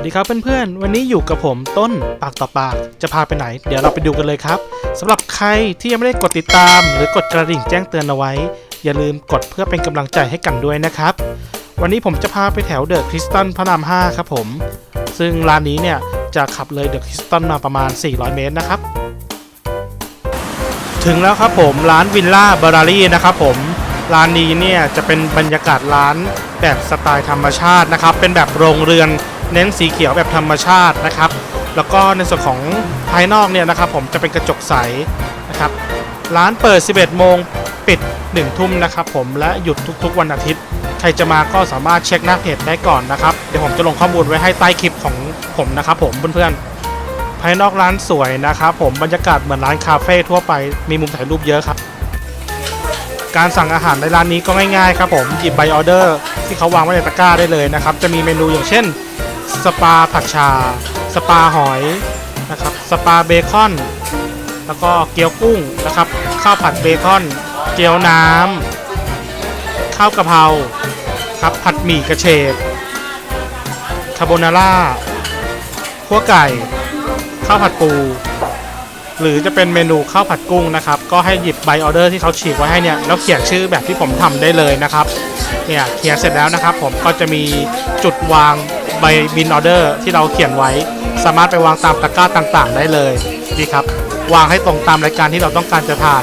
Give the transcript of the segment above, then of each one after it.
วัสดีครับเพื่อนๆ วันนี้อยู่กับผมต้นปากต่อปากจะพาไปไหน เดี๋ยวเราไปดูกันเลยครับสำหรับใครที่ยังไม่ได้กดติดตาม หรือกดกระดิ่งแจ้งเตือนเอาไว้ อย่าลืมกดเพื่อเป็นกำลังใจให้กันด้วยนะครับ วันนี้ผมจะพาไปแถวเดอะคริสตันพระราม5ครับผม ซึ่งร้านนี้เนี่ยจะขับเลยเดอะคริสตันมาประมาณ 400 เมตรนะครับ ถึงแล้วครับผมร้านวิลล่าบารารี่นะครับผมร้านนี้เนี่ยจะเป็นบรรยากาศร้านแบบสไตล์ธรรมชาตินะครับ เป็นแบบโรงเรือน เน้นสีเขียวแบบธรรมชาตินะครับ แล้วก็ในส่วนของภายนอกเนี่ยนะครับ ผมจะเป็นกระจกใสนะครับ ร้านเปิด 11 โมงปิด 1 ทุ่มนะครับ ผมและหยุดทุกๆ วันอาทิตย์ ใครจะมาก็สามารถเช็คหน้าเพจได้ก่อนนะครับ เดี๋ยวผมจะลงข้อมูลไว้ให้ใต้คลิปของผมนะครับ ผมเพื่อนๆภายนอกร้านสวยนะครับ ผมบรรยากาศเหมือนร้านคาเฟ่ทั่วไปมีมุมถ่ายรูปเยอะครับการสั่งอาหารในร้านนี้ก็ง่ายๆครับผมหยิบใบออเดอร์ที่เขาวางไว้ในตะกร้าได้เลยนะครับ จะมีเมนูอย่างเช่น สปาผัดชา สปาหอยนะครับ สปาเบคอน แล้วก็เกี๊ยวกุ้งนะครับ ข้าวผัดเบคอน เกี๊ยวน้ำ ข้าวกะเพราครับ ผัดหมี่กระเฉดคาโบนาร่าขั่วไก่ ข้าวผัดปู หรือจะเป็นเมนูข้าวผัดกุ้งนะครับ ก็ให้หยิบใบออเดอร์ที่เขาฉีกไว้ให้เนี่ย แล้วเขียนชื่อแบบที่ผมทำได้เลยนะครับ เนี่ยเขียนเสร็จแล้วนะครับ ผมก็จะมีจุดวาง ใบบินออเดอร์ที่เราเขียนไว้ สามารถไปวางตามตะกร้าต่างๆ ได้เลยดีครับ วางให้ตรงตามรายการที่เราต้องการจะทาน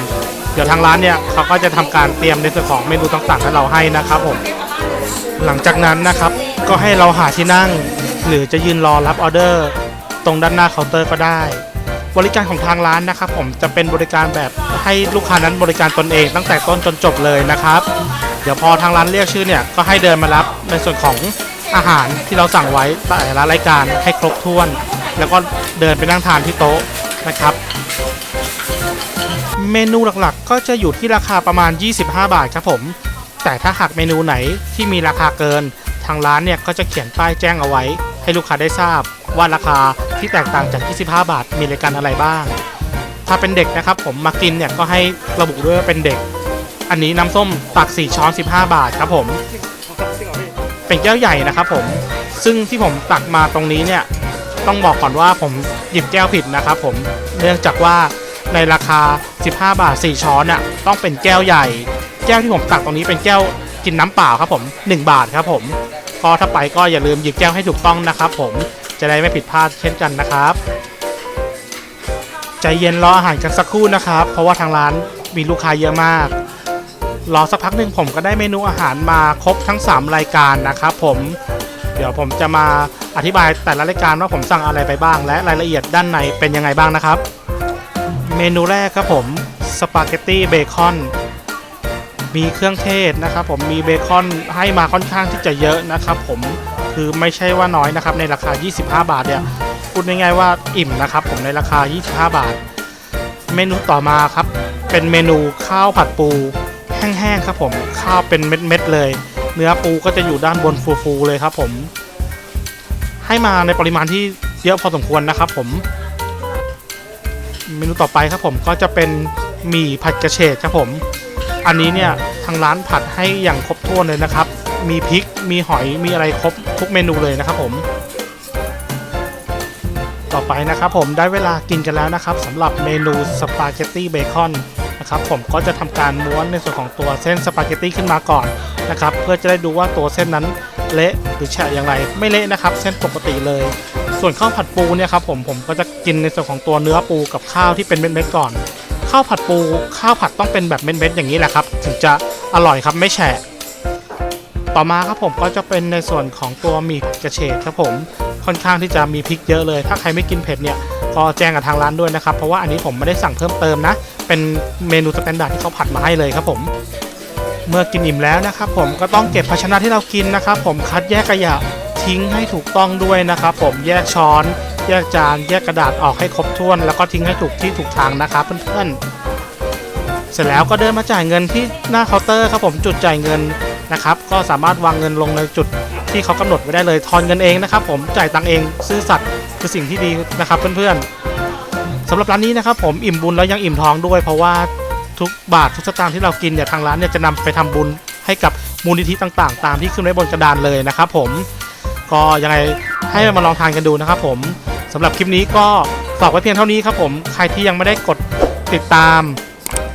เดี๋ยวทางร้านเนี่ยเขาก็จะทำการเตรียมในส่วนของเมนูต่างๆให้เราให้นะครับผมหลังจากนั้นนะครับก็ให้เราหาที่นั่ง หรือจะยืนรอรับออเดอร์ ตรงด้านหน้าเคาน์เตอร์ก็ได้ บริการของทางร้านนะครับ ผมจะเป็นบริการแบบให้ลูกค้านั้นบริการตนเองตั้งแต่ต้นจนจบเลยนะครับ เดี๋ยวพอทางร้านเรียกชื่อเนี่ยก็ให้เดินมารับในส่วนของ อาหารที่เราสั่งไว้แต่ละรายการให้ครบถ้วน แล้วก็เดินไปนั่งทานที่โต๊ะนะครับ เมนูหลักๆ ก็จะอยู่ที่ราคาประมาณ 25 บาทครับผม แต่ถ้าหากเมนูไหนที่มีราคาเกิน ทางร้านเนี่ยก็จะเขียนป้ายแจ้งเอาไว้ ให้ลูกค้าได้ทราบว่าราคาที่แตกต่างจาก 25 บาท มีรายการอะไรบ้าง ถ้าเป็นเด็กนะครับผมมากินเนี่ยก็ให้ระบุด้วยว่าเป็นเด็ก อันนี้น้ำส้มตัก 4 ช้อน 15 บาทครับผม เป็นแก้วใหญ่นะครับผมซึ่งที่ผมตักมาตรงนี้เนี่ยต้องบอกก่อนว่าผมหยิบแก้วผิดนะครับผมเนื่องจากว่าในราคา 15 บาท 4 ช้อนน่ะต้องเป็นแก้วใหญ่ แก้วที่ผมตักตรงนี้เป็นแก้วกินน้ำเปล่าครับผม 1 บาทครับผมก็ถ้าไปก็อย่าลืมหยิบแก้วให้ถูกต้องนะครับผมจะได้ไม่ผิดพลาดเช่นกันนะครับ ใจเย็นรออาหารกันสักครู่นะครับ เพราะว่าทางร้านมีลูกค้าเยอะมาก รอสักพักหนึ่งผมก็ได้เมนูอาหารมาครบทั้ง 3 รายการนะครับผมเดี๋ยวผมจะมาอธิบายแต่ละรายการว่าผมสั่งอะไรไปบ้าง และรายละเอียดด้านในเป็นยังไงบ้างนะครับ เมนูแรกครับผมสปาเกตตี้เบคอนมีเครื่องเทศนะครับผมมีเบคอนให้มาค่อนข้างที่จะเยอะนะครับผมคือไม่ใช่ว่าน้อยนะครับในราคา 25 บาทเนี่ยพูดง่ายๆว่าอิ่มนะครับผมในราคา 25 บาท เมนูต่อมาครับเป็นเมนูข้าวผัดปู แห้งๆครับผมข้าวเป็นเม็ดๆเลย เนื้อปูก็จะอยู่ด้านบนฟูๆเลยครับผม ให้มาในปริมาณที่เยอะพอสมควรนะครับผม เมนูต่อไปครับผมก็จะเป็นหมี่ผัดกระเฉดครับผม อันนี้เนี่ยทางร้านผัดให้อย่างครบถ้วนเลยนะครับ มีพริกมีหอยมีอะไรครบทุกเมนูเลยนะครับผมต่อไปนะครับผมได้เวลากินกันแล้วนะครับสำหรับเมนูสปาเกตตี้เบคอน นะครับผมก็จะทำการม้วนในส่วนของตัวเส้นสปาเกตตี้ขึ้นมาก่อนนะครับเพื่อจะได้ดูว่าตัวเส้นนั้นเละหรือแฉะอย่างไร ไม่เละนะครับ เส้นปกติเลย ส่วนข้าวผัดปูเนี่ยครับผมผมก็จะกินในส่วนของตัวเนื้อปูกับข้าวที่เป็นเม็ดๆก่อนข้าวผัดปูข้าวผัดต้องเป็นแบบเม็ดๆอย่างนี้แหละครับ ถึงจะอร่อยครับไม่แฉะต่อมาครับผมก็จะเป็นในส่วนของตัวหมี่ผัดกระเฉดครับผมค่อนข้างที่จะมีพริกเยอะเลย ถ้าใครไม่กินเผ็ดเนี่ย ก็แจ้งกับทางร้านด้วยนะครับ เพราะว่าอันนี้ผมไม่ได้สั่งเพิ่มเติมนะ เป็นเมนูสแตนดาร์ดที่เขาผัดมาให้เลยครับผมเมื่อกินอิ่มแล้วนะครับผมก็ต้องเก็บภาชนะที่เรากินนะครับ ผมคัดแยกขยะทิ้งให้ถูกต้องด้วยนะครับ ผมแยกช้อน แยกจาน แยกกระดาษออกให้ครบถ้วน แล้วก็ทิ้งให้ถูกที่ถูกทางนะครับเพื่อนๆเสร็จแล้วก็เดินมาจ่ายเงินที่หน้าเคาน์เตอร์ครับผมจุดจ่ายเงินนะครับ ก็สามารถวางเงินลงในจุดที่เขากำหนดไว้ได้เลยทอนเงินเองนะครับ ผมจ่ายตังเองซื่อสัตย์ คือสิ่งที่ดีนะครับเพื่อนๆสำหรับร้านนี้นะครับผมอิ่มบุญแล้วยังอิ่มท้องด้วย เพราะว่าทุกบาททุกสตางค์ที่เรากินเนี่ยทางร้านเนี่ยจะนำไปทำบุญให้กับมูลนิธิต่างๆ ตามที่ขึ้นไว้บนกระดานเลยนะครับผมก็ยังไงใให้มาลองทานกันดูนะครับผมสำหรับคลิปนี้ก็ฝากไว้เพียงเท่านี้ครับผมใครที่ยังไม่ได้กดติดตาม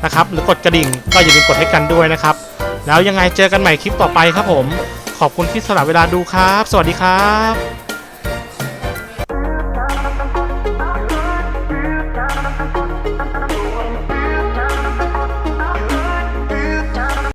นะครับหรือกดกระดิ่งก็อย่าลืมกดให้กันด้วยนะครับ แล้วยังไงเจอกันใหม่คลิปต่อไปครับผม ขอบคุณที่สละเวลาดูครับ สวัสดีครับ